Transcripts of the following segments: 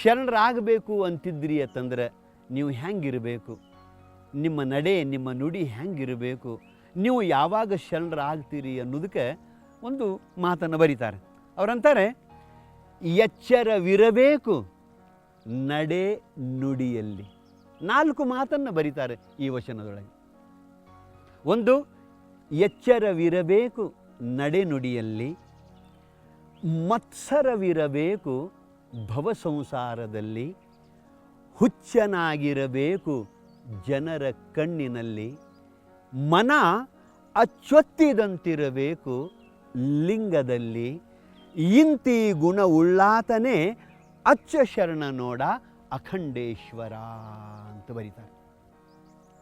ಶರಣರಾಗಬೇಕು ಅಂತಿದ್ರಿ ಅಂತಂದ್ರೆ ನೀವು ಹೆಂಗಿರಬೇಕು? ನಿಮ್ಮ ನಡೆ, ನಿಮ್ಮ ನುಡಿ ಹೆಂಗಿರಬೇಕು? ನೀವು ಯಾವಾಗ ಶರಣರಾಗ್ತೀರಿ ಅನ್ನೋದಕ್ಕೆ ಒಂದು ಮಾತನ್ನು ಬರೀತಾರೆ. ಅವರಂತಾರೆ, ಎಚ್ಚರವಿರಬೇಕು ನಡೆ ನುಡಿಯಲ್ಲಿ. ನಾಲ್ಕು ಮಾತನ್ನು ಬರೀತಾರೆ ಈ ವಚನದೊಳಗೆ. ಒಂದು, ಎಚ್ಚರವಿರಬೇಕು ನಡೆನುಡಿಯಲ್ಲಿ ಮತ್ಸರವಿರಬೇಕು ಭವ ಸಂಸಾರದಲ್ಲಿ ಹುಚ್ಚನಾಗಿರಬೇಕು ಜನರ ಕಣ್ಣಿನಲ್ಲಿ. ಮನ ಅಚ್ಚೊತ್ತಿದಂತಿರಬೇಕು ಲಿಂಗದಲ್ಲಿ. ಇಂತಿ ಗುಣ ಉಳ್ಳಾತನೇ ಅಚ್ಚ ಶರಣ ನೋಡ ಅಖಂಡೇಶ್ವರ ಅಂತ ಬರೀತಾರೆ.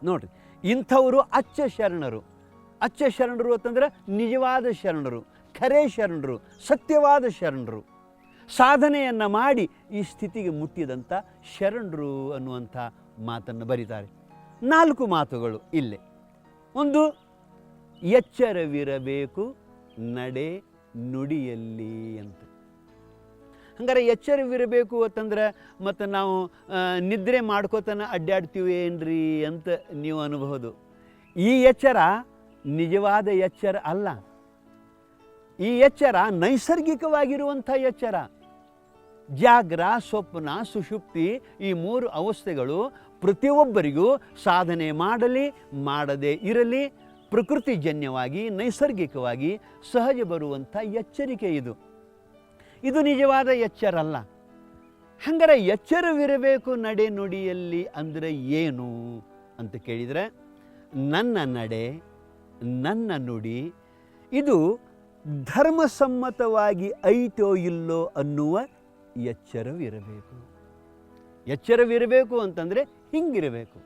ನೋಡ್ರಿ, ಇಂಥವರು ಅಚ್ಚ ಶರಣರು. ಅಚ್ಚ ಶರಣರು ಅಂತಂದ್ರೆ ನಿಜವಾದ ಶರಣರು, ಖರೆ ಶರಣರು, ಸತ್ಯವಾದ ಶರಣರು. ಸಾಧನೆಯನ್ನು ಮಾಡಿ ಈ ಸ್ಥಿತಿಗೆ ಮುಟ್ಟಿದಂಥ ಶರಣರು ಅನ್ನುವಂಥ ಮಾತನ್ನು ಬರೀತಾರೆ. ನಾಲ್ಕು ಮಾತುಗಳು ಇಲ್ಲೇ. ಒಂದು, ಎಚ್ಚರವಿರಬೇಕು, ನಡೆ ನುಡಿಯಲ್ಲಿ ಅಂತ. ಹಂಗಾರೆ ಎಚ್ಚರವಿರಬೇಕು ಅಂತಂದ್ರೆ ಮತ್ತು ನಾವು ನಿದ್ರೆ ಮಾಡ್ಕೋತನ ಅಡ್ಡಾಡ್ತೀವಿ ಏನ್ರಿ ಅಂತ ನೀವು ಅನ್ಬಹುದು. ಈ ಎಚ್ಚರ ನಿಜವಾದ ಎಚ್ಚರ ಅಲ್ಲ. ಈ ಎಚ್ಚರ ನೈಸರ್ಗಿಕವಾಗಿರುವಂಥ ಎಚ್ಚರ. ಜಾಗ್ರ ಸ್ವಪ್ನ ಸುಷುಪ್ತಿ ಈ ಮೂರು ಅವಸ್ಥೆಗಳು ಪ್ರತಿಯೊಬ್ಬರಿಗೂ ಸಾಧನೆ ಮಾಡಲಿ, ಮಾಡದೇ ಇರಲಿ, ಪ್ರಕೃತಿಜನ್ಯವಾಗಿ, ನೈಸರ್ಗಿಕವಾಗಿ ಸಹಜ ಬರುವಂಥ ಎಚ್ಚರಿಕೆ ಇದು. ಇದು ನಿಜವಾದ ಎಚ್ಚರಲ್ಲ ಹಂಗಾರೆ ಎಚ್ಚರವಿರಬೇಕು ನಡೆ ನುಡಿಯಲ್ಲಿ ಅಂದರೆ ಏನು ಅಂತ ಕೇಳಿದರೆ, ನನ್ನ ನಡೆ, ನನ್ನ ನುಡಿ, ಇದು ಧರ್ಮಸಮ್ಮತವಾಗಿ ಐತೋ ಇಲ್ಲೋ ಅನ್ನುವ ಎಚ್ಚರವಿರಬೇಕು. ಎಚ್ಚರವಿರಬೇಕು ಅಂತಂದರೆ ಹಿಂಗಿರಬೇಕು.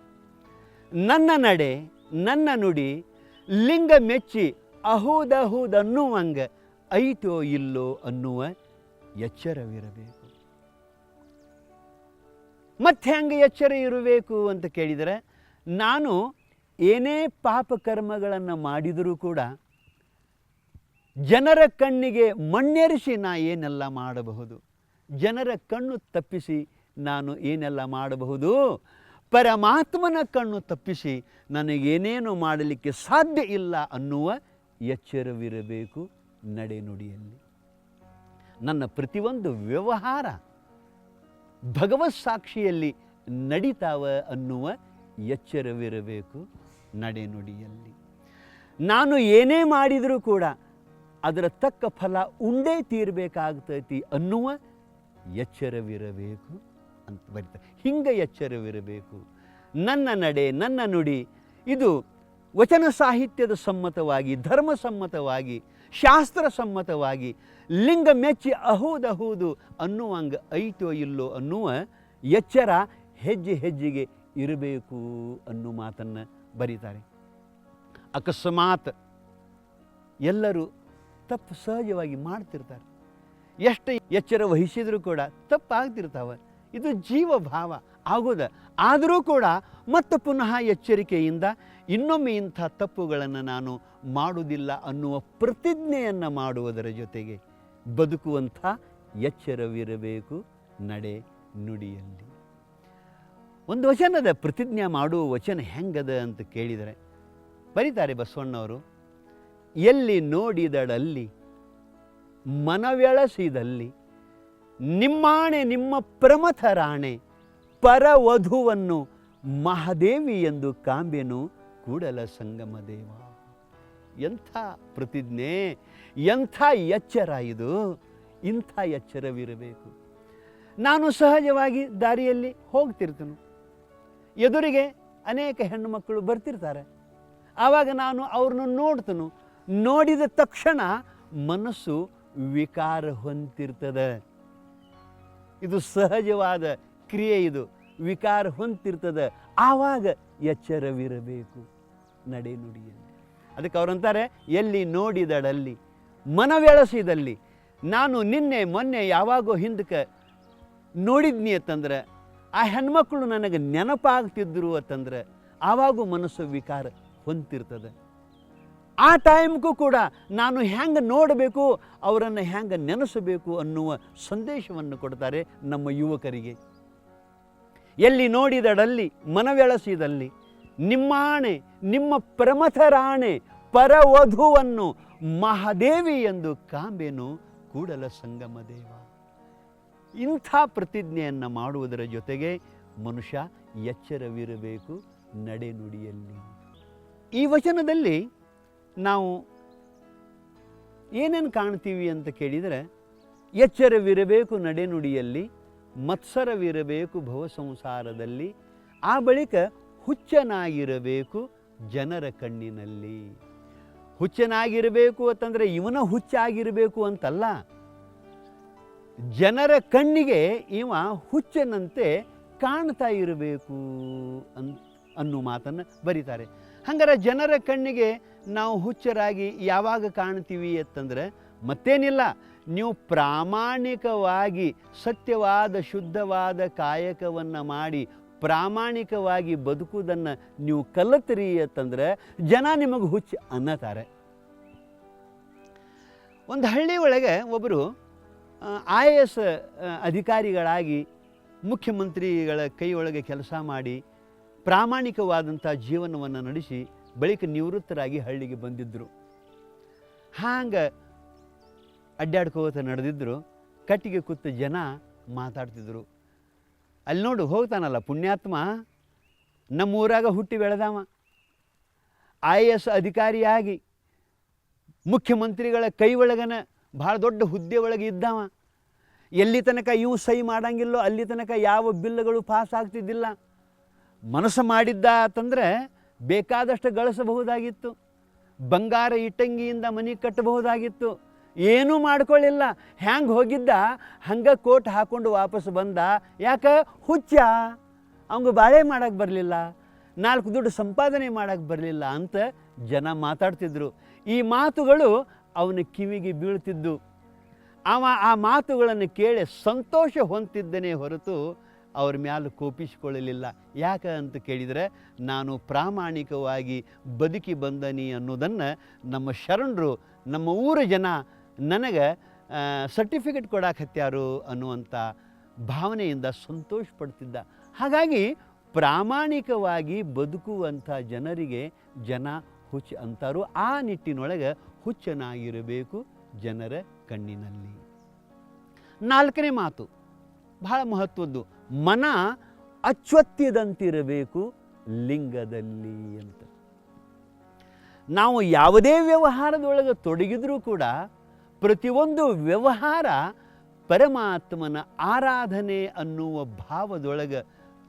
ನನ್ನ ನಡೆ, ನನ್ನ ನುಡಿ, ಲಿಂಗ ಮೆಚ್ಚಿ ಅಹೂದಹೂದನ್ನುವಂಗ ಐತೋ ಇಲ್ಲೋ ಅನ್ನುವ ಎಚ್ಚರವಿರಬೇಕು. ಮತ್ತೆ ಹೆಂಗೆ ಎಚ್ಚರ ಇರಬೇಕು ಅಂತ ಕೇಳಿದರೆ ನಾನು ಏನೇ ಪಾಪಕರ್ಮಗಳನ್ನು ಮಾಡಿದರೂ ಕೂಡ ಜನರ ಕಣ್ಣಿಗೆ ಮಣ್ಣೆರಿಸಿ ನಾ ಏನೆಲ್ಲ ಮಾಡಬಹುದು? ಜನರ ಕಣ್ಣು ತಪ್ಪಿಸಿ ನಾನು ಏನೆಲ್ಲ ಮಾಡಬಹುದು? ಪರಮಾತ್ಮನ ಕಣ್ಣು ತಪ್ಪಿಸಿ ನನಗೇನೇನು ಮಾಡಲಿಕ್ಕೆ ಸಾಧ್ಯ ಇಲ್ಲ ಅನ್ನುವ ಎಚ್ಚರವಿರಬೇಕು ನಡೆನುಡಿಯಲ್ಲಿ ನನ್ನ ಪ್ರತಿಯೊಂದು ವ್ಯವಹಾರ ಭಗವತ್ ಸಾಕ್ಷಿಯಲ್ಲಿ ನಡೀತಾವ ಅನ್ನುವ ಎಚ್ಚರವಿರಬೇಕು ನಡೆನುಡಿಯಲ್ಲಿ ನಾನು ಏನೇ ಮಾಡಿದರೂ ಕೂಡ ಅದರ ತಕ್ಕ ಫಲ ಉಂಡೇ ತೀರಬೇಕಾಗ್ತೈತಿ ಅನ್ನುವ ಎಚ್ಚರವಿರಬೇಕು ಅಂತ ಬರೀತಾರೆ. ಹಿಂಗೆ ಎಚ್ಚರವಿರಬೇಕು. ನನ್ನ ನಡೆ, ನನ್ನ ನುಡಿ, ಇದು ವಚನ ಸಾಹಿತ್ಯದ ಸಮ್ಮತವಾಗಿ, ಧರ್ಮ ಸಮ್ಮತವಾಗಿ, ಶಾಸ್ತ್ರ ಸಮ್ಮತವಾಗಿ, ಲಿಂಗ ಮೆಚ್ಚಿ ಅನ್ನುವ ಅನ್ನುವಂಗೆ ಐತೋ ಇಲ್ಲೋ ಅನ್ನುವ ಎಚ್ಚರ ಹೆಜ್ಜೆ ಹೆಜ್ಜೆಗೆ ಇರಬೇಕು ಅನ್ನೋ ಮಾತನ್ನು ಬರೀತಾರೆ. ಅಕಸ್ಮಾತ್ ಎಲ್ಲರೂ ತಪ್ಪು ಸಹಜವಾಗಿ ಮಾಡ್ತಿರ್ತಾರೆ. ಎಷ್ಟು ಎಚ್ಚರ ವಹಿಸಿದರೂ ಕೂಡ ತಪ್ಪಾಗ್ತಿರ್ತಾವೆ. ಇದು ಜೀವ ಭಾವ ಆಗೋದ. ಆದರೂ ಕೂಡ ಮತ್ತೆ ಪುನಃ ಎಚ್ಚರಿಕೆಯಿಂದ ಇನ್ನೊಮ್ಮೆ ಇಂಥ ತಪ್ಪುಗಳನ್ನು ನಾನು ಮಾಡುವುದಿಲ್ಲ ಅನ್ನುವ ಪ್ರತಿಜ್ಞೆಯನ್ನು ಮಾಡುವುದರ ಜೊತೆಗೆ ಬದುಕುವಂಥ ಎಚ್ಚರವಿರಬೇಕು ನಡೆ ನುಡಿಯಲ್ಲಿ. ಒಂದು ವಚನದ ಪ್ರತಿಜ್ಞೆ ಮಾಡುವ ವಚನ ಹೆಂಗದ ಅಂತ ಕೇಳಿದರೆ, ಬರೀತಾರೆ ಬಸವಣ್ಣವರು, ಎಲ್ಲಿ ನೋಡಿದಳಲ್ಲಿ ಮನವೆಳಸಿದಲ್ಲಿ ನಿಮ್ಮಾಣೆ ನಿಮ್ಮ ಪ್ರಮಥ ರಾಣೆ ಪರವಧುವನ್ನು ಮಹಾದೇವಿ ಎಂದು ಕಾಂಬೆನು ಕೂಡಲ ಸಂಗಮ ದೇವ ಎಂಥ ಪ್ರತಿಜ್ಞೆ, ಎಂಥ ಎಚ್ಚರ ಇದು, ಇಂಥ ಎಚ್ಚರವಿರಬೇಕು. ನಾನು ಸಹಜವಾಗಿ ದಾರಿಯಲ್ಲಿ ಹೋಗ್ತಿರ್ತೇನೆ. ಎದುರಿಗೆ ಅನೇಕ ಹೆಣ್ಣು ಮಕ್ಕಳು ಬರ್ತಿರ್ತಾರೆ. ಆವಾಗ ನಾನು ಅವ್ರನ್ನ ನೋಡ್ತನು. ನೋಡಿದ ತಕ್ಷಣ ಮನಸ್ಸು ವಿಕಾರ ಹೊಂತಿರ್ತದೆ ಇದು ಸಹಜವಾದ ಕ್ರಿಯೆ ಇದು. ವಿಕಾರ ಹೊಂತಿರ್ತದೆ ಆವಾಗ ಎಚ್ಚರವಿರಬೇಕು. ನಡೆ ನುಡಿಯಲ್ಲಿ ಅದಕ್ಕೆ ಅವರಂತಾರೆ ಎಲ್ಲಿ ನೋಡಿದಳಲ್ಲಿ ಮನವೆಳಸಿದಲ್ಲಿ ನಾನು ನಿನ್ನೆ, ಮೊನ್ನೆ, ಯಾವಾಗೋ ಹಿಂದಕ್ಕೆ ನೋಡಿದ್ನಿ ಅಂತಂದ್ರೆ, ಆ ಹೆಣ್ಮಕ್ಳು ನನಗೆ ನೆನಪಾಗ್ತಿದ್ರು ಅಂತಂದ್ರೆ, ಆವಾಗೂ ಮನಸ್ಸು ವಿಕಾರ ಹೊಂತಿರ್ತದೆ ಆ ಟೈಮ್ಗೂ ಕೂಡ ನಾನು ಹೆಂಗೆ ನೋಡಬೇಕು, ಅವರನ್ನು ಹೆಂಗೆ ನೆನೆಸಬೇಕು ಅನ್ನುವ ಸಂದೇಶವನ್ನು ಕೊಡ್ತಾರೆ ನಮ್ಮ ಯುವಕರಿಗೆ. ಎಲ್ಲಿ ನೋಡಿದಡಲ್ಲಿ, ಮನವೆಳಸಿದಲ್ಲಿ, ನಿಮ್ಮಾಣೆ, ನಿಮ್ಮ ಪ್ರಮಥರಾಣೆ, ಪರವಧುವನ್ನು ಮಹಾದೇವಿ ಎಂದು ಕಾಂಬೆನು ಕೂಡಲ ಸಂಗಮ ದೇವ. ಇಂಥ ಪ್ರತಿಜ್ಞೆಯನ್ನು ಮಾಡುವುದರ ಜೊತೆಗೆ ಮನುಷ್ಯ ಎಚ್ಚರವಿರಬೇಕು, ನಡೆನುಡಿಯಲ್ಲಿ. ಈ ವಚನದಲ್ಲಿ ನಾವು ಏನೇನು ಕಾಣ್ತೀವಿ ಅಂತ ಕೇಳಿದರೆ, ಎಚ್ಚರವಿರಬೇಕು ನಡೆನುಡಿಯಲ್ಲಿ, ಮತ್ಸರವಿರಬೇಕು ಭವ ಸಂಸಾರದಲ್ಲಿ ಆ ಬಳಿಕ ಹುಚ್ಚನಾಗಿರಬೇಕು ಜನರ ಕಣ್ಣಿನಲ್ಲಿ. ಹುಚ್ಚನಾಗಿರಬೇಕು ಅಂತಂದರೆ ಇವನ ಹುಚ್ಚಾಗಿರಬೇಕು ಅಂತಲ್ಲ. ಜನರ ಕಣ್ಣಿಗೆ ಇವ ಹುಚ್ಚನಂತೆ ಕಾಣ್ತಾ ಇರಬೇಕು ಅಂತ ಅನ್ನೋ ಮಾತನ್ನು ಬರೀತಾರೆ. ಹಂಗಾರೆ ಜನರ ಕಣ್ಣಿಗೆ ನಾವು ಹುಚ್ಚರಾಗಿ ಯಾವಾಗ ಕಾಣ್ತೀವಿ ಅಂತಂದರೆ ಮತ್ತೇನಿಲ್ಲ, ನೀವು ಪ್ರಾಮಾಣಿಕವಾಗಿ ಸತ್ಯವಾದ, ಶುದ್ಧವಾದ ಕಾಯಕವನ್ನು ಮಾಡಿ ಪ್ರಾಮಾಣಿಕವಾಗಿ ಬದುಕುವುದನ್ನು ನೀವು ಕಲಿತ್ರಿ ಅಂತಂದರೆ ಜನ ನಿಮಗೆ ಹುಚ್ಚು ಅನ್ನತಾರೆ. ಒಂದು ಹಳ್ಳಿ ಒಳಗೆ ಒಬ್ಬರು ಐ ಎ ಎಸ್ ಅಧಿಕಾರಿಗಳಾಗಿ ಮುಖ್ಯಮಂತ್ರಿಗಳ ಕೈಯೊಳಗೆ ಕೆಲಸ ಮಾಡಿ ಪ್ರಾಮಾಣಿಕವಾದಂಥ ಜೀವನವನ್ನು ನಡೆಸಿ ಬಳಿಕ ನಿವೃತ್ತರಾಗಿ ಹಳ್ಳಿಗೆ ಬಂದಿದ್ದರು ಹಾಂಗೆ ಅಡ್ಡಾಡ್ಕೋತ ನಡೆದಿದ್ದರು ಕಟ್ಟಿಗೆ ಕೂತ ಜನ ಮಾತಾಡ್ತಿದ್ರು. ಅಲ್ಲಿ ನೋಡು ಹೋಗ್ತಾನಲ್ಲ ಪುಣ್ಯಾತ್ಮ ನಮ್ಮ ಊರಾಗ ಹುಟ್ಟಿ ಬೆಳೆದಾವ. ಐ ಎ ಎಸ್ ಅಧಿಕಾರಿಯಾಗಿ ಮುಖ್ಯಮಂತ್ರಿಗಳ ಕೈ ಒಳಗನ ಭಾಳ ದೊಡ್ಡ ಹುದ್ದೆ ಒಳಗೆ ಇದ್ದಾವ. ಎಲ್ಲಿ ತನಕ ಇವು ಸಹಿ ಮಾಡಂಗಿಲ್ಲೋ ಅಲ್ಲಿ ತನಕ ಯಾವ ಬಿಲ್ಲುಗಳು ಪಾಸ್ ಆಗ್ತಿದ್ದಿಲ್ಲ ಮನಸ್ಸು ಮಾಡಿದ್ದ ಅಂತಂದರೆ ಬೇಕಾದಷ್ಟು ಗಳಿಸಬಹುದಾಗಿತ್ತು. ಬಂಗಾರ ಇಟ್ಟಂಗಿಯಿಂದ ಮನೆ ಕಟ್ಟಬಹುದಾಗಿತ್ತು. ಏನೂ ಮಾಡ್ಕೊಳ್ಳಿಲ್ಲ. ಹ್ಯಾಂಗೆ ಹೋಗಿದ್ದ? ಹಂಗೆ ಕೋಟ್ ಹಾಕ್ಕೊಂಡು ವಾಪಸ್ ಬಂದ. ಯಾಕೆ? ಹುಚ್ಚ. ಅವಂಗೆ ಬಾಳೆ ಮಾಡೋಕ್ಕೆ ಬರಲಿಲ್ಲ. ನಾಲ್ಕು ದುಡ್ಡು ಸಂಪಾದನೆ ಮಾಡೋಕ್ಕೆ ಬರಲಿಲ್ಲ ಅಂತ ಜನ ಮಾತಾಡ್ತಿದ್ರು. ಈ ಮಾತುಗಳು ಅವನ ಕಿವಿಗೆ ಬೀಳ್ತಿದ್ದು. ಅವ ಆ ಮಾತುಗಳನ್ನು ಕೇಳಿ ಸಂತೋಷ ಹೊಂತಿದ್ದನೇ ಹೊರತು ಅವ್ರ ಮ್ಯಾಲೆ ಕೋಪಿಸಿಕೊಳ್ಳಲಿಲ್ಲ. ಯಾಕೆ ಅಂತ ಕೇಳಿದರೆ, ನಾನು ಪ್ರಾಮಾಣಿಕವಾಗಿ ಬದುಕಿ ಬಂದನಿ ಅನ್ನೋದನ್ನು ನಮ್ಮ ಶರಣರು, ನಮ್ಮ ಊರ ಜನ ನನಗೆ ಸರ್ಟಿಫಿಕೇಟ್ ಕೊಡಾಕತ್ಯಾರು ಅನ್ನುವಂಥ ಭಾವನೆಯಿಂದ ಸಂತೋಷ ಪಡ್ತಿದ್ದ. ಹಾಗಾಗಿ ಪ್ರಾಮಾಣಿಕವಾಗಿ ಬದುಕುವಂಥ ಜನರಿಗೆ ಜನ ಹುಚ್ಚು ಅಂತಾರು. ಆ ನಿಟ್ಟಿನೊಳಗೆ ಹುಚ್ಚನಾಗಿರಬೇಕು ಜನರ ಕಣ್ಣಿನಲ್ಲಿ. ನಾಲ್ಕನೇ ಮಾತು, ಬಹಳ ಮಹತ್ವದ್ದು. ಮನ ಅಚ್ಚೊತ್ತಿದಂತಿರಬೇಕು ಲಿಂಗದಲ್ಲಿ ಅಂತ. ನಾವು ಯಾವುದೇ ವ್ಯವಹಾರದೊಳಗೆ ತೊಡಗಿದ್ರೂ ಕೂಡ ಪ್ರತಿಯೊಂದು ವ್ಯವಹಾರ ಪರಮಾತ್ಮನ ಆರಾಧನೆ ಅನ್ನುವ ಭಾವದೊಳಗೆ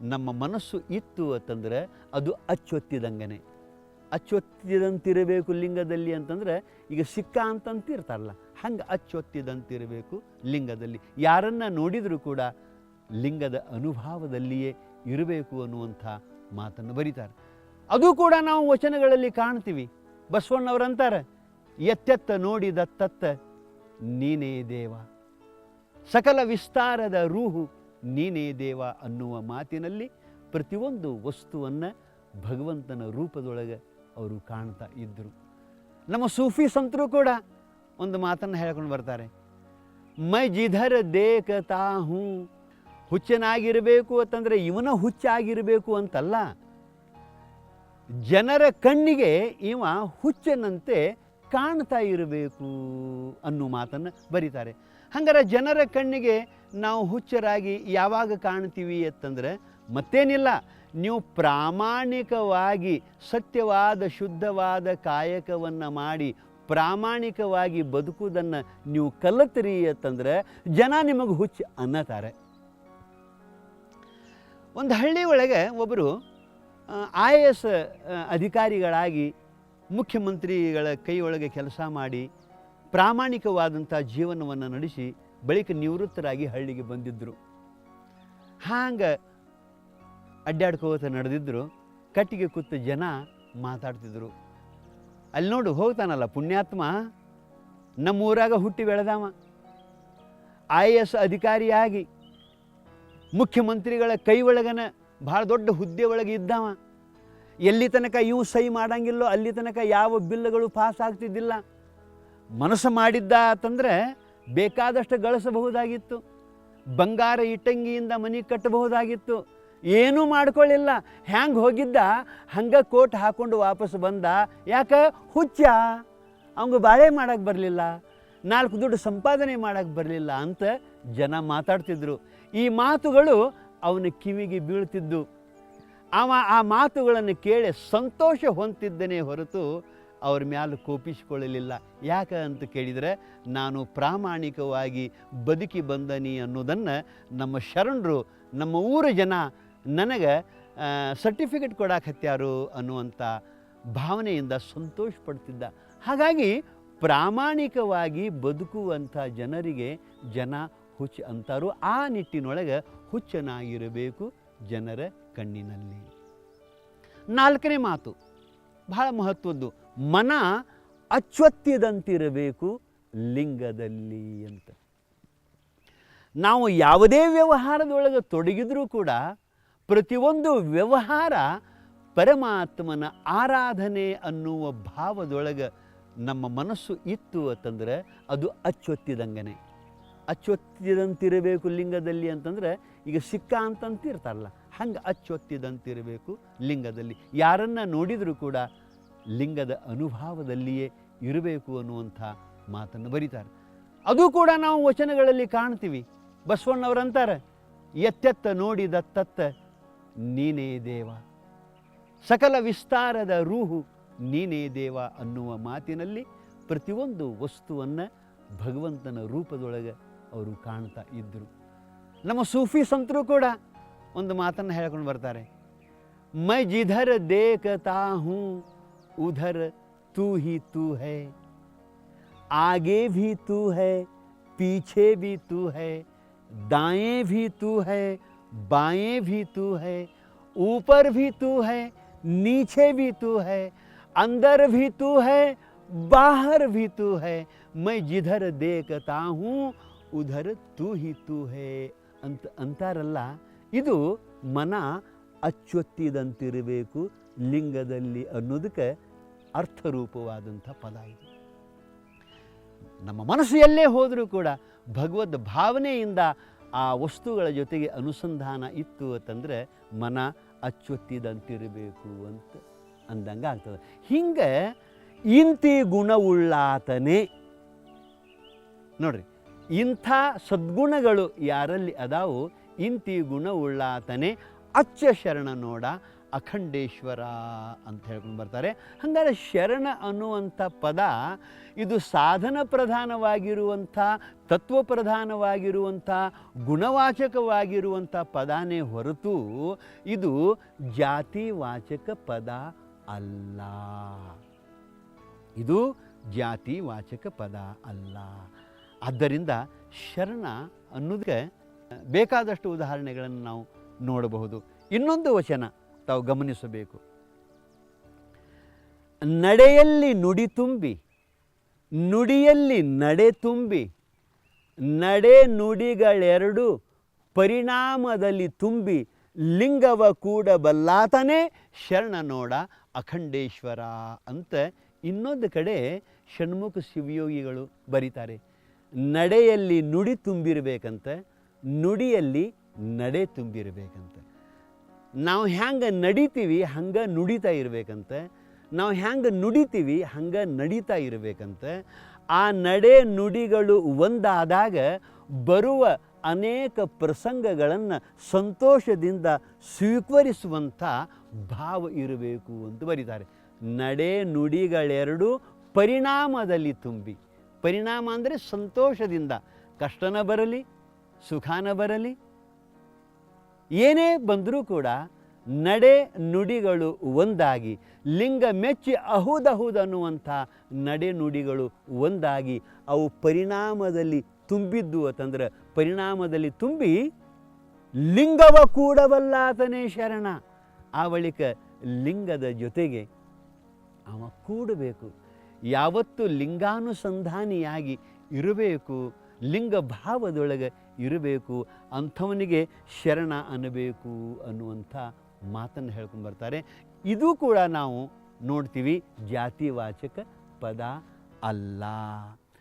ನಮ್ಮ ಮನಸ್ಸು ಇತ್ತು ಅಂತಂದ್ರೆ ಅದು ಅಚ್ಚೊತ್ತಿದಂಗನೆ ಅಚ್ಚೊತ್ತಿದಂತಿರಬೇಕು ಲಿಂಗದಲ್ಲಿ ಅಂತಂದ್ರೆ ಈಗ ಸಿಕ್ಕ ಅಂತಂತಿರ್ತಾರಲ್ಲ, ಹಂಗೆ ಅಚ್ಚೊತ್ತಿದಂತಿರಬೇಕು ಲಿಂಗದಲ್ಲಿ. ಯಾರನ್ನ ನೋಡಿದರೂ ಕೂಡ ಲಿಂಗದ ಅನುಭಾವದಲ್ಲಿಯೇ ಇರಬೇಕು ಅನ್ನುವಂಥ ಮಾತನ್ನು ಬರೀತಾರೆ. ಅದು ಕೂಡ ನಾವು ವಚನಗಳಲ್ಲಿ ಕಾಣ್ತೀವಿ. ಬಸವಣ್ಣವರಂತಾರೆ, ಎತ್ತೆತ್ತ ನೋಡಿದತ್ತತ್ತ ನೀನೇ ದೇವ. ಸಕಲ ವಿಸ್ತಾರದ ರೂಹು ನೀನೇ ದೇವ ಅನ್ನುವ ಮಾತಿನಲ್ಲಿ ಪ್ರತಿಯೊಂದು ವಸ್ತುವನ್ನು ಭಗವಂತನ ರೂಪದೊಳಗೆ ಅವರು ಕಾಣ್ತಾ ಇದ್ದರು. ನಮ್ಮ ಸೂಫಿ ಸಂತರು ಕೂಡ ಒಂದು ಮಾತನ್ನು ಹೇಳ್ಕೊಂಡು ಬರ್ತಾರೆ. ಮೈ ಜಿಧರ್ ದೇಖತಾ ಹೂ ಹುಚ್ಚನಾಗಿರಬೇಕು ಅಂತಂದರೆ ಇವನ ಹುಚ್ಚಾಗಿರಬೇಕು ಅಂತಲ್ಲ. ಜನರ ಕಣ್ಣಿಗೆ ಇವ ಹುಚ್ಚನಂತೆ ಕಾಣ್ತಾ ಇರಬೇಕು ಅನ್ನೋ ಮಾತನ್ನು ಬರೀತಾರೆ. ಹಂಗಾರೆ ಜನರ ಕಣ್ಣಿಗೆ ನಾವು ಹುಚ್ಚರಾಗಿ ಯಾವಾಗ ಕಾಣ್ತೀವಿ ಅಂತಂದರೆ ಮತ್ತೇನಿಲ್ಲ. ನೀವು ಪ್ರಾಮಾಣಿಕವಾಗಿ ಸತ್ಯವಾದ, ಶುದ್ಧವಾದ ಕಾಯಕವನ್ನು ಮಾಡಿ ಪ್ರಾಮಾಣಿಕವಾಗಿ ಬದುಕುವುದನ್ನು ನೀವು ಕಲಿತ್ರಿ ಅಂತಂದರೆ ಜನ ನಿಮಗೆ ಹುಚ್ಚು ಅನ್ನತಾರೆ. ಒಂದು ಹಳ್ಳಿ ಒಳಗೆ ಒಬ್ಬರು ಐ ಎ ಎಸ್ ಅಧಿಕಾರಿಗಳಾಗಿ ಮುಖ್ಯಮಂತ್ರಿಗಳ ಕೈಯೊಳಗೆ ಕೆಲಸ ಮಾಡಿ ಪ್ರಾಮಾಣಿಕವಾದಂಥ ಜೀವನವನ್ನು ನಡೆಸಿ ಬಳಿಕ ನಿವೃತ್ತರಾಗಿ ಹಳ್ಳಿಗೆ ಬಂದಿದ್ದರು ಹಾಂಗೆ ಅಡ್ಡಾಡ್ಕೋತ ನಡೆದಿದ್ದರು ಕಟ್ಟಿಗೆ ಕೂತ ಜನ ಮಾತಾಡ್ತಿದ್ರು. ಅಲ್ಲಿ ನೋಡು ಹೋಗ್ತಾನಲ್ಲ ಪುಣ್ಯಾತ್ಮ, ನಮ್ಮೂರಾಗ ಹುಟ್ಟಿ ಬೆಳೆದವ. ಐ ಎ ಎಸ್ ಅಧಿಕಾರಿಯಾಗಿ ಮುಖ್ಯಮಂತ್ರಿಗಳ ಕೈ ಒಳಗನ ಭಾಳ ದೊಡ್ಡ ಹುದ್ದೆ ಒಳಗೆ ಇದ್ದಾವ. ಎಲ್ಲಿ ತನಕ ಇವು ಸಹಿ ಮಾಡಂಗಿಲ್ಲೋ ಅಲ್ಲಿ ತನಕ ಯಾವ ಬಿಲ್ಗಳು ಪಾಸ್ ಆಗ್ತಿದ್ದಿಲ್ಲ. ಮನಸ್ಸು ಮಾಡಿದ್ದ ಅಂತಂದರೆ ಬೇಕಾದಷ್ಟು ಗಳಿಸಬಹುದಾಗಿತ್ತು. ಬಂಗಾರ ಇಟ್ಟಂಗಿಯಿಂದ ಮನೆ ಕಟ್ಟಬಹುದಾಗಿತ್ತು. ಏನೂ ಮಾಡ್ಕೊಳ್ಳಿಲ್ಲ. ಹ್ಯಾಂಗೆ ಹೋಗಿದ್ದ? ಹಂಗೆ ಕೋಟ್ ಹಾಕೊಂಡು ವಾಪಸ್ ಬಂದ. ಯಾಕೆ? ಹುಚ್ಚ. ಅವಂಗೆ ಬಾಳೆ ಮಾಡಕ್ಕೆ ಬರಲಿಲ್ಲ. ನಾಲ್ಕು ದುಡ್ಡು ಸಂಪಾದನೆ ಮಾಡಕ್ಕೆ ಬರಲಿಲ್ಲ ಅಂತ ಜನ ಮಾತಾಡ್ತಿದ್ರು. ಈ ಮಾತುಗಳು ಅವನ ಕಿವಿಗೆ ಬೀಳ್ತಿದ್ದು. ಅವ ಆ ಮಾತುಗಳನ್ನು ಕೇಳಿ ಸಂತೋಷ ಹೊಂತಿದ್ದನೇ ಹೊರತು ಅವ್ರ ಮ್ಯಾಲೆ ಕೋಪಿಸಿಕೊಳ್ಳಲಿಲ್ಲ. ಯಾಕೆ ಅಂತ ಕೇಳಿದರೆ, ನಾನು ಪ್ರಾಮಾಣಿಕವಾಗಿ ಬದುಕಿ ಬಂದನಿ ಅನ್ನೋದನ್ನು ನಮ್ಮ ಶರಣರು, ನಮ್ಮ ಊರ ಜನ ನನಗೆ ಸರ್ಟಿಫಿಕೇಟ್ ಕೊಡಾಕತ್ಯಾರು ಅನ್ನುವಂಥ ಭಾವನೆಯಿಂದ ಸಂತೋಷ ಪಡ್ತಿದ್ದ. ಹಾಗಾಗಿ ಪ್ರಾಮಾಣಿಕವಾಗಿ ಬದುಕುವಂಥ ಜನರಿಗೆ ಜನ ಹುಚ್ಚ ಅಂತಾರೋ ಆ ನಿಟ್ಟಿನೊಳಗೆ ಹುಚ್ಚನಾಗಿರಬೇಕು ಜನರ ಕಣ್ಣಿನಲ್ಲಿ. ನಾಲ್ಕನೇ ಮಾತು, ಬಹಳ ಮಹತ್ವದ್ದು, ಮನ ಅಚ್ವತ್ಯದಂತಿರಬೇಕು ಲಿಂಗದಲ್ಲಿ ಅಂತ. ನಾವು ಯಾವುದೇ ವ್ಯವಹಾರದೊಳಗೆ ತೊಡಗಿದ್ರೂ ಕೂಡ ಪ್ರತಿಯೊಂದು ವ್ಯವಹಾರ ಪರಮಾತ್ಮನ ಆರಾಧನೆ ಅನ್ನುವ ಭಾವದೊಳಗೆ ನಮ್ಮ ಮನಸ್ಸು ಇತ್ತು ಅಂತಂದ್ರೆ ಅದು ಅಚ್ಚೊತ್ತಿದಂಗನೆ ಅಚ್ಚೊತ್ತಿದಂತಿರಬೇಕು ಲಿಂಗದಲ್ಲಿ ಅಂತಂದ್ರೆ ಈಗ ಸಿಕ್ಕ ಅಂತಂತಿರ್ತಾರಲ್ಲ, ಹಂಗೆ ಅಚ್ಚೊತ್ತಿದಂತಿರಬೇಕು ಲಿಂಗದಲ್ಲಿ. ಯಾರನ್ನು ನೋಡಿದರೂ ಕೂಡ ಲಿಂಗದ ಅನುಭಾವದಲ್ಲಿಯೇ ಇರಬೇಕು ಅನ್ನುವಂಥ ಮಾತನ್ನು ಬರೀತಾರೆ. ಅದು ಕೂಡ ನಾವು ವಚನಗಳಲ್ಲಿ ಕಾಣ್ತೀವಿ. ಬಸವಣ್ಣವರಂತಾರೆ, ಎತ್ತೆತ್ತ ನೋಡಿದ ತತ್ತ ನೀನೇ ದೇವ. ಸಕಲ ವಿಸ್ತಾರದ ರೂಹು ನೀನೇ ದೇವ ಅನ್ನುವ ಮಾತಿನಲ್ಲಿ ಪ್ರತಿಯೊಂದು ವಸ್ತುವನ್ನು ಭಗವಂತನ ರೂಪದೊಳಗೆ ಅವರು ಕಾಣ್ತಾ ಇದ್ದರು ನಮ್ಮ ಸೂಫಿ ಸಂತರು ಕೂಡ ಒಂದು ಮಾತನ್ನು ಹೇಳ್ಕೊಂಡು ಬರ್ತಾರೆ ಮೈ ಜಿಧರ್ ದೇಖತಾ ಹೂँ ಉಧರ್ तू ही तू है आगे भी तू है पीछे भी तू है दाएं भी तू है बाएं भी तू है ऊपर भी तू है नीचे भी तू है अंदर भी तू है बाहर भी तू है मैं जिधर देखता हूँ ಉಧರ್ ತೂ ಹಿ ತೂ ಹೇ ಅಂತ ಅಂತಾರಲ್ಲ, ಇದು ಮನ ಅಚ್ಚೊತ್ತಿದಂತಿರಬೇಕು ಲಿಂಗದಲ್ಲಿ ಅನ್ನೋದಕ್ಕೆ ಅರ್ಥರೂಪವಾದಂಥ ಪದ ಇದು. ನಮ್ಮ ಮನಸ್ಸು ಎಲ್ಲೇ ಹೋದರೂ ಕೂಡ ಭಗವದ್ ಭಾವನೆಯಿಂದ ಆ ವಸ್ತುಗಳ ಜೊತೆಗೆ ಅನುಸಂಧಾನ ಇತ್ತು ಅಂತಂದರೆ ಮನ ಅಚ್ಚೊತ್ತಿದಂತಿರಬೇಕು ಅಂತ ಅಂದಂಗೆ ಆಗ್ತದೆ. ಹಿಂಗೆ ಇಂತಿ ಗುಣವುಳ್ಳಾತನೇ. ನೋಡ್ರಿ ಇಂಥ ಸದ್ಗುಣಗಳು ಯಾರಲ್ಲಿ ಅದಾವು ಇಂತಿ ಗುಣವುಳ್ಳಾತನೇ, ಅಚ್ಚ ಶರಣ ನೋಡ ಅಖಂಡೇಶ್ವರ ಅಂತ ಹೇಳ್ಕೊಂಡು ಬರ್ತಾರೆ. ಹಂಗಾರೆ ಶರಣ ಅನ್ನುವಂಥ ಪದ ಇದು ಸಾಧನ ಪ್ರಧಾನವಾಗಿರುವಂಥ, ತತ್ವ ಪ್ರಧಾನವಾಗಿರುವಂಥ, ಗುಣವಾಚಕವಾಗಿರುವಂಥ ಪದಾನೇ ಹೊರತು ಇದು ಜಾತಿವಾಚಕ ಪದ ಅಲ್ಲ. ಇದು ಜಾತಿವಾಚಕ ಪದ ಅಲ್ಲ. ಆದ್ದರಿಂದ ಶರಣ ಅನ್ನೋದಕ್ಕೆ ಬೇಕಾದಷ್ಟು ಉದಾಹರಣೆಗಳನ್ನು ನಾವು ನೋಡಬಹುದು. ಇನ್ನೊಂದು ವಚನ ತಾವು ಗಮನಿಸಬೇಕು. ನಡೆಯಲ್ಲಿ ನುಡಿ ತುಂಬಿ, ನುಡಿಯಲ್ಲಿ ನಡೆ ತುಂಬಿ, ನಡೆ ನುಡಿಗಳೆರಡು ಪರಿಣಾಮದಲ್ಲಿ ತುಂಬಿ, ಲಿಂಗವ ಕೂಡಬಲ್ಲಾತನೇ ಶರಣ ನೋಡ ಅಖಂಡೇಶ್ವರ ಅಂತ ಇನ್ನೊಂದು ಕಡೆ ಷಣ್ಮುಖ ಶಿವಯೋಗಿಗಳು ಬರೀತಾರೆ. ನಡೆಯಲ್ಲಿ ನುಡಿ ತುಂಬಿರಬೇಕಂತೆ, ನುಡಿಯಲ್ಲಿ ನಡೆ ತುಂಬಿರಬೇಕಂತೆ. ನಾವು ಹ್ಯಾಂಗೆ ನಡಿತೀವಿ, ಹಂಗೆ ನುಡಿತಾ ಇರಬೇಕಂತೆ. ನಾವು ಹ್ಯಾಂಗೆ ನುಡಿತೀವಿ, ಹಂಗೆ ನಡೀತಾ ಇರಬೇಕಂತೆ. ಆ ನಡೆ ನುಡಿಗಳು ಒಂದಾದಾಗ ಬರುವ ಅನೇಕ ಪ್ರಸಂಗಗಳನ್ನು ಸಂತೋಷದಿಂದ ಸ್ವೀಕರಿಸುವಂಥ ಭಾವ ಇರಬೇಕು ಅಂತ ಬರೀತಾರೆ. ನಡೆ ನುಡಿಗಳೆರಡು ಪರಿಣಾಮದಲ್ಲಿ ತುಂಬಿ. ಪರಿಣಾಮ ಅಂದರೆ ಸಂತೋಷದಿಂದ. ಕಷ್ಟನ ಬರಲಿ, ಸುಖಾನ ಬರಲಿ. ಏನೇ ಬಂದರೂ ಕೂಡ ನಡೆ ನುಡಿಗಳು ಒಂದಾಗಿ, ಲಿಂಗ ಮೆಚ್ಚಿ ಅಹುದಹುದನ್ನುವಂಥ ನಡೆ ನುಡಿಗಳು ಒಂದಾಗಿ, ಅವು ಪರಿಣಾಮದಲ್ಲಿ ತುಂಬಿದ್ದು ಅಂತಂದ್ರೆ ಪರಿಣಾಮದಲ್ಲಿ ತುಂಬಿ ಲಿಂಗವ ಕೂಡಬಲ್ಲಾತನೇ ಶರಣ. ಆ ಬಳಿಕ ಲಿಂಗದ ಜೊತೆಗೆ ಅವ ಕೂಡಬೇಕು. ಯಾವತ್ತು ಲಿಂಗಾನುಸಂಧಾನಿಯಾಗಿ ಇರಬೇಕು ಲಿಂಗ ಭಾವದೊಳಗೆ ಇರಬೇಕು, ಅಂಥವನಿಗೆ ಶರಣ ಅನ್ನಬೇಕು ಅನ್ನುವಂಥ ಮಾತನ್ನು ಹೇಳ್ಕೊಂಡು ಬರ್ತಾರೆ ಇದು ಕೂಡ ನಾವು ನೋಡ್ತೀವಿ ಜಾತಿವಾಚಕ ಪದ ಅಲ್ಲ.